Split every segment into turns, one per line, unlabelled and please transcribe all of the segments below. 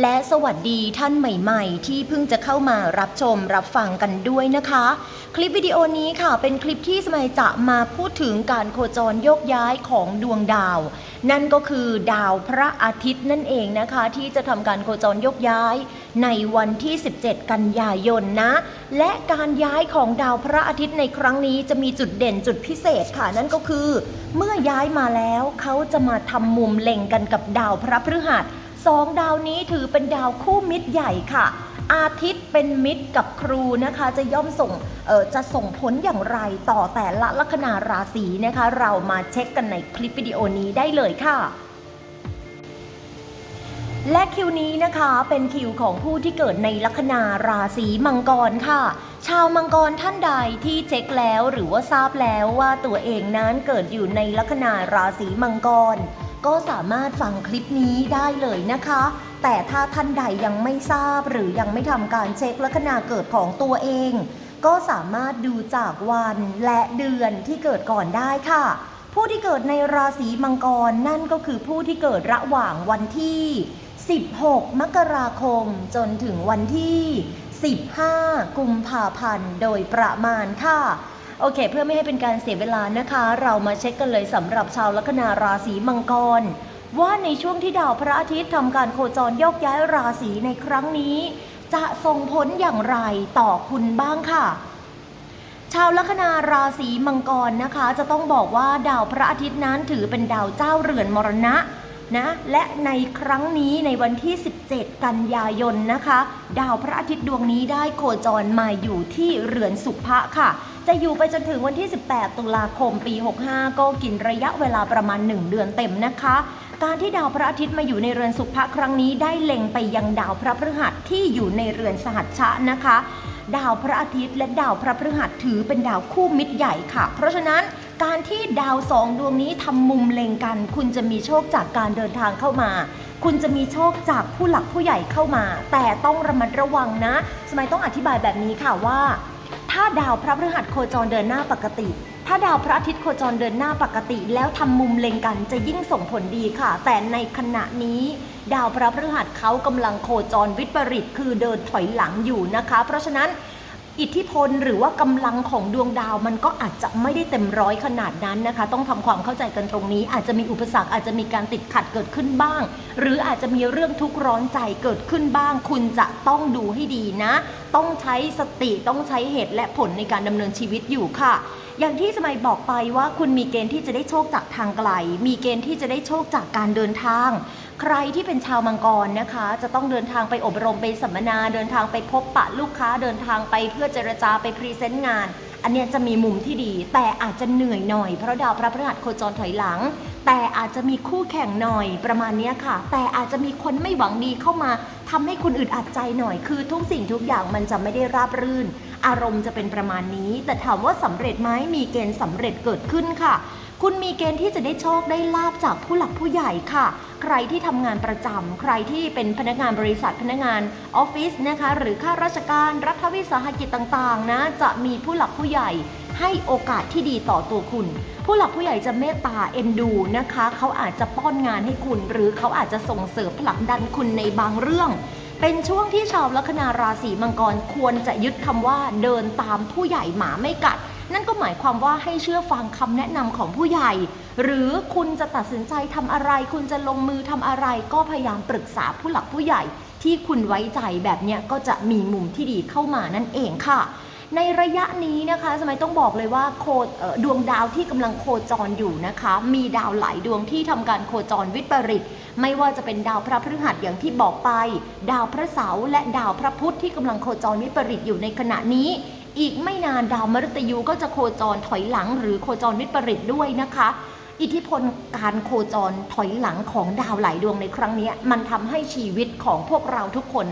และสวัสดีท่านใหม่ๆ ที่เพิ่งจะเข้ามารับชมรับฟังกันด้วยนะคะ คลิปวิดีโอนี้ค่ะเป็นคลิปที่สมัยจะมาพูดถึงการโคจรโยกย้ายของดวงดาว นั่นก็คือดาวพระอาทิตย์นั่นเองนะคะ ที่จะทำการโคจรโยกย้ายในวันที่ 17 กันยายนนะ และการย้ายของดาวพระอาทิตย์ในครั้งนี้จะมีจุดเด่นจุดพิเศษค่ะ นั่นก็คือ เมื่อย้ายมาแล้วเขาจะมาทำมุมเล็งกันกับดาวพระพฤหัส สองดาวนี้ถือเป็นดาวคู่มิตรใหญ่ค่ะ อาทิตย์เป็นมิตรกับครูนะคะ จะย่อมส่งเออจะส่งผลอย่างไรต่อแต่ละลัคนาราศีนะคะ เรามาเช็คกันในคลิปวิดีโอนี้ได้เลยค่ะและคิวนี้นะคะเป็นคิวของผู้ที่เกิดในลัคนาราศีมังกรค่ะ ชาวมังกรท่านใดที่เช็คแล้วหรือว่าทราบแล้วว่าตัวเองนั้นเกิดอยู่ในลัคนาราศีมังกร ก็สามารถฟังคลิปนี้ได้เลยนะคะ แต่ถ้าท่านใดยังไม่ทราบหรือยังไม่ทำการเช็คลัคนาเกิดของตัวเอง ก็สามารถดูจากวันและเดือนที่เกิดก่อนได้ค่ะ ผู้ที่เกิดในราศีมังกรนั่นก็คือผู้ที่เกิดระหว่างวันที่ 16 มกราคม จนถึงวันที่ 15 กุมภาพันธ์โดยประมาณค่ะ โอเค เพื่อไม่ให้เป็นการเสียเวลานะคะ เรามาเช็คกันเลยสำหรับชาวลัคนาราศีมังกร ว่าในช่วงที่ดาวพระอาทิตย์ทำการโคจรโยกย้ายราศีในครั้งนี้ จะส่งผลอย่างไรต่อคุณบ้างค่ะชาวลัคนาราศีมังกรนะคะ จะต้องบอกว่าดาวพระอาทิตย์นั้นถือเป็นดาวเจ้าเรือนมรณะนะและในครั้งนี้ในวันที่ 17 กันยายนนะคะ ดาวพระอาทิตย์ดวงนี้ได้โคจรมาอยู่ที่เรือนสุภะค่ะ จะอยู่ไปจนถึงวันที่ 18 ตุลาคมปี 65 ก็กินระยะเวลาประมาณ 1 เดือนเต็มนะคะ การที่ดาวพระอาทิตย์มาอยู่ในเรือนสุภะครั้งนี้ได้เล็งไปยังดาวพระพฤหัสที่อยู่ในเรือนสหัชชะนะคะ ดาวพระอาทิตย์และดาวพระพฤหัสถือเป็นดาวคู่มิตรใหญ่ค่ะ เพราะฉะนั้นการที่ดาวสองดวงนี้ทำมุมเล็งกัน คุณจะมีโชคจากการเดินทางเข้ามา คุณจะมีโชคจากผู้หลักผู้ใหญ่เข้ามา แต่ต้องระมัดระวังนะ สมัยต้องอธิบายแบบนี้ค่ะว่า ถ้าดาวพระพฤหัสโคจรเดินหน้าปกติ ถ้าดาวพระอาทิตย์โคจรเดินหน้าปกติ แล้วทำมุมเล็งกันจะยิ่งส่งผลดีค่ะ แต่ในขณะนี้ ดาวพระพฤหัสเขากำลังโคจรวิปริตคือเดินถอยหลังอยู่นะคะ เพราะฉะนั้น อิทธิพลหรือว่ากำลังของดวงดาวมันก็อาจจะไม่ได้เต็มร้อยขนาดนั้นนะคะ ต้องทำความเข้าใจกันตรงนี้ อาจจะมีอุปสรรคอาจจะมีการติดขัดเกิดขึ้นบ้าง หรืออาจจะมีเรื่องทุกข์ร้อนใจเกิดขึ้นบ้าง คุณจะต้องดูให้ดีนะ ต้องใช้สติต้องใช้เหตุและผลในการดำเนินชีวิตอยู่ค่ะ อย่างที่สมัยบอกไปว่าคุณมีเกณฑ์ที่จะได้โชคจากทางไกล มีเกณฑ์ที่จะได้โชคจากการเดินทาง ใครที่เป็นชาวมังกรนะคะ จะต้องเดินทางไปอบรมไปสัมมนา เดินทางไปพบปะลูกค้า เดินทางไปเพื่อเจรจาไปพรีเซนต์งาน อันเนี้ยจะมีมุมที่ดี แต่อาจจะเหนื่อยหน่อยเพราะดาวพระพฤหัสโคจรถอยหลัง แต่อาจจะมีคู่แข่งหน่อยประมาณนี้ค่ะ แต่อาจจะมีคนไม่หวังดีเข้ามาทำให้คุณอึดอัดใจหน่อยคือทุกสิ่งทุกอย่างมันจะไม่ได้ราบรื่น อารมณ์จะเป็นประมาณนี้ แต่ถามว่าสำเร็จไหมมีเกณฑ์สำเร็จเกิดขึ้นค่ะ คุณมีเกณฑ์ที่จะได้โชคได้ลาบจากผู้หลักผู้ใหญ่ค่ะ ใครที่ทำงานประจำใครที่เป็นพนักงานบริษัทพนักงานออฟฟิศนะคะ หรือข้าราชการรัฐวิสาหกิจต่างๆนะจะมีผู้หลักผู้ใหญ่ให้โอกาสที่ดีต่อตัวคุณ ผู้หลักผู้ใหญ่จะเมตตาเอ็นดูนะคะ เขาอาจจะป้อนงานให้คุณ หรือเขาอาจจะส่งเสริมผลักดันคุณในบางเรื่อง เป็นช่วงที่ชาวลัคนาราศีมังกรควรจะยึดคำว่าเดินตามผู้ใหญ่หมาไม่กัด นั่นก็หมายความว่าให้เชื่อฟังคำแนะนำของผู้ใหญ่ หรือคุณจะตัดสินใจทำอะไร คุณจะลงมือทำอะไร ก็พยายามปรึกษาผู้หลักผู้ใหญ่ ที่คุณไว้ใจแบบเนี้ยก็จะมีมุมที่ดีเข้ามานั่นเองค่ะในระยะนี้นะคะ สมัยต้องบอกเลยว่าโคดวงดาวที่กำลังโคจรอยู่นะคะ มีดาวหลายดวงที่ทำการโคจรวิปริต ไม่ว่าจะเป็นดาวพระพฤหัสอย่างที่บอกไป ดาวพระเสาร์และดาวพระพุธที่กำลังโคจรวิปริตอยู่ในขณะนี้ อีกไม่นานดาวมฤตยูก็จะโคจรถอยหลัง หรือโคจรวิปริตด้วยนะคะอิทธิพลการโคจรถอยหลังของดาวหลายดวงในครั้งนี้ มันทำให้ชีวิตของพวกเราทุกคน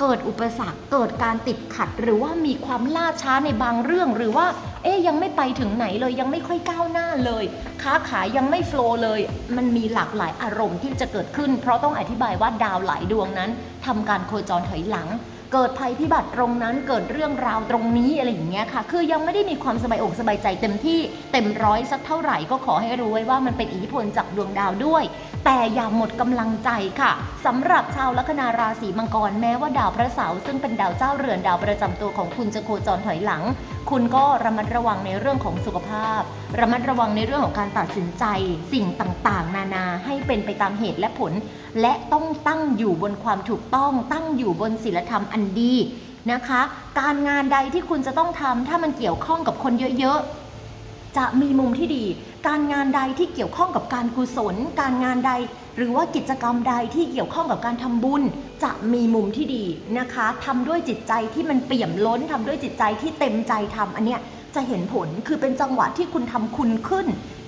เกิดอุปสรรคเกิดการติดขัด หรือว่ามีความล่าช้าในบางเรื่อง หรือว่า เอ๊ยยังไม่ไปถึงไหนเลยยังไม่ค่อยก้าวหน้าเลย ค้าขายยังไม่โฟลว์เลย มันมีหลากหลายอารมณ์ที่จะเกิดขึ้น เพราะต้องอธิบายว่าดาวหลายดวงนั้นทำการโคจรถอยหลัง เกิดภัยพิบัติตรงนั้นเกิดเรื่องราวตรงนี้อะไรอย่างเงี้ยค่ะ คือยังไม่ได้มีความสบายอกสบายใจเต็มที่เต็มร้อยสักเท่าไหร่ก็ขอให้รู้ไว้ว่ามันเป็นอิทธิพลจากดวงดาวด้วย แต่อย่าหมดกำลังใจค่ะสำหรับชาวลัคนาราศีมังกรแม้ว่าดาวพระเสาร์ซึ่งเป็นดาวเจ้าเรือนดาวประจำตัวของคุณจะโคจรถอยหลัง คุณก็ระมัดระวังในเรื่องของสุขภาพ ระมัดระวังในเรื่องของการตัดสินใจ สิ่งต่างๆ นานาให้เป็นไปตามเหตุและผลและต้องตั้งอยู่บนความถูกต้อง ตั้งอยู่บนศีลธรรมอันดีนะคะ การงานใดที่คุณจะต้องทำถ้ามันเกี่ยวข้องกับคนเยอะๆ จะมีมุมที่ดี การงานใดที่เกี่ยวข้องกับการกุศล การงานใด หรือว่ากิจกรรมใดที่เกี่ยวข้องกับการทำบุญ จะมีมุมที่ดีนะคะทำด้วยจิตใจที่มันเปี่ยมล้นทำด้วยจิตใจที่เต็มใจทำอันเนี้ยจะเห็นผลคือเป็นจังหวะที่คุณทำคุณขึ้น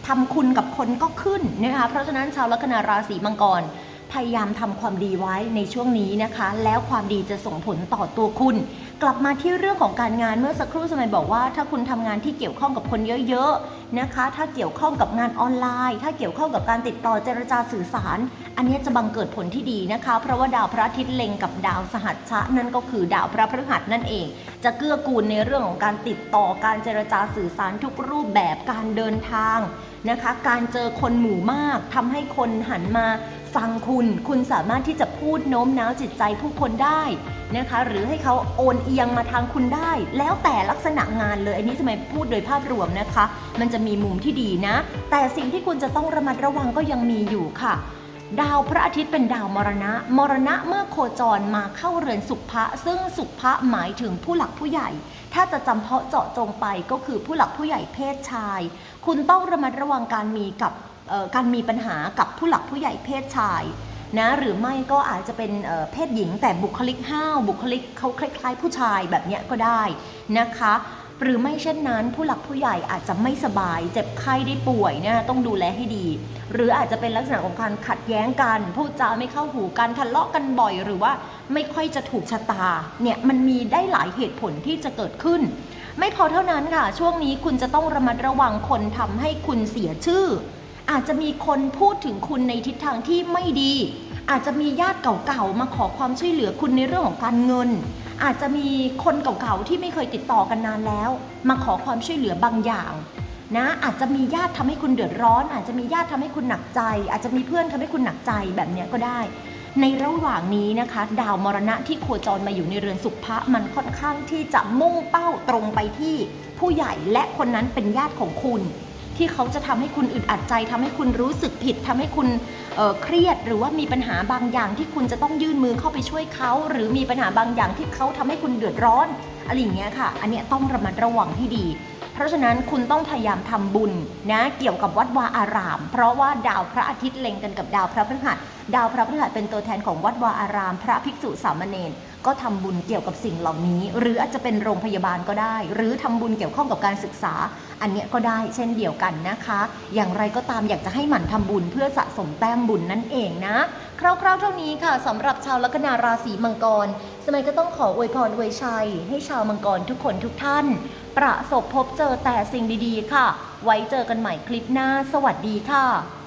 ทำคุณกับคนก็ขึ้นนะคะเพราะฉะนั้นชาวลัคนาราศีมังกร พยายามทำความดีไว้ในช่วงนี้นะคะ แล้วความดีจะส่งผลต่อตัวคุณ กลับมาที่เรื่องของการงานเมื่อสักครู่สมัยบอกว่า ถ้าคุณทำงานที่เกี่ยวข้องกับคนเยอะๆนะคะ ถ้าเกี่ยวข้องกับงานออนไลน์ ถ้าเกี่ยวข้องกับการติดต่อเจรจาสื่อสาร อันนี้จะบังเกิดผลที่ดีนะคะ เพราะว่าดาวพระอาทิตย์เล็งกับดาวสหัชชะนั่นก็คือดาวพระพฤหัสนั่นเอง จะเกื้อกูลในเรื่องของการติดต่อการเจรจาสื่อสารทุกรูปแบบการเดินทางนะคะ การเจอคนหมู่มากทำให้คนหันมา ฟังคุณ คุณสามารถที่จะพูดโน้มน้าวจิตใจผู้คนได้นะคะ หรือให้เขาโอนเอียงมาทางคุณได้ แล้วแต่ลักษณะงานเลย อันนี้จะไม่พูดโดยภาพรวมนะคะ มันจะมีมุมที่ดีนะ แต่สิ่งที่คุณจะต้องระมัดระวังก็ยังมีอยู่ค่ะดาวพระอาทิตย์เป็นดาวมรณะ มรณะเมื่อโคจรมาเข้าเรือนสุภะซึ่งสุภะหมายถึงผู้หลักผู้ใหญ่ ถ้าจะจำเพาะเจาะจงไปก็คือผู้หลักผู้ใหญ่เพศชาย คุณต้องระมัดระวังการมีกับ การมีปัญหากับผู้หลักผู้ใหญ่เพศชายนะหรือไม่ก็อาจจะเป็นเพศหญิงแต่บุคลิกห้าวบุคลิกเขาคล้ายๆ ผู้ชายแบบเนี้ยก็ได้นะคะ หรือไม่เช่นนั้นผู้หลักผู้ใหญ่อาจจะไม่สบาย เจ็บไข้ได้ป่วยนะต้องดูแลให้ดี หรืออาจจะเป็นลักษณะของการขัดแย้งกันพูดจาไม่เข้าหูกันทะเลาะกันบ่อย หรือว่าไม่ค่อยจะถูกชะตาเนี่ยมันมีได้หลายเหตุผลที่จะเกิดขึ้น ไม่พอเท่านั้นค่ะ ช่วงนี้คุณจะต้องระมัดระวังคนทำให้คุณเสียชื่อ อาจจะมีคนพูดถึงคุณในทิศทางที่ไม่ดี อาจจะมีญาติเก่าๆมาขอความช่วยเหลือคุณในเรื่องของการเงิน อาจจะมีคนเก่าๆที่ไม่เคยติดต่อกันนานแล้ว มาขอความช่วยเหลือบางอย่างนะอาจจะมีญาติทำให้คุณเดือดร้อน อาจจะมีญาติทำให้คุณหนักใจ อาจจะมีเพื่อนทำให้คุณหนักใจแบบนี้ก็ได้ ในระหว่างนี้นะคะ ดาวมรณะที่โคจรมาอยู่ในเรือนสุภะมันค่อนข้างที่จะมุ่งเป้าตรงไปที่ผู้ใหญ่และคนนั้นเป็นญาติของคุณ ที่เขาจะทำให้คุณอึดอัดใจทำให้คุณรู้สึกผิดทำให้คุณเเครียด หรือว่ามีปัญหาบางอย่างที่คุณจะต้องยื่นมือเข้าไปช่วยเขา หรือมีปัญหาบางอย่างที่เขาทำให้คุณเดือดร้อนอะไรอย่างเงี้ยค่ะ อันเนี้ยต้องระมัดระวังให้ดี เพราะฉะนั้นคุณต้องพยายามทำบุญนะเกี่ยวกับวัดวาอาราม เพราะว่าดาวพระอาทิตย์เล็งกันกับดาวพระพฤหัส ดาวพระพฤหัสเป็นตัวแทนของวัดวาอาราม พระภิกษุสามเณร ก็ทำบุญเกี่ยวกับสิ่งเหล่านี้ หรืออาจจะเป็นโรงพยาบาลก็ได้ หรือทำบุญเกี่ยวข้องกับการศึกษา อันเนี้ยก็ได้เช่นเดียวกันนะคะ อย่างไรก็ตามอยากจะให้หมั่นทำบุญเพื่อสะสมแต้มบุญนั่นเองนะ คร่าวๆเท่านี้ค่ะสำหรับชาวลัคนาราศีมังกร สมัยก็ต้องขออวยพรอวยชัย ให้ชาวมังกรทุกคนทุกท่าน ประสบพบเจอแต่สิ่งดีๆ ค่ะ ไว้เจอกันใหม่คลิปหน้า สวัสดีค่ะ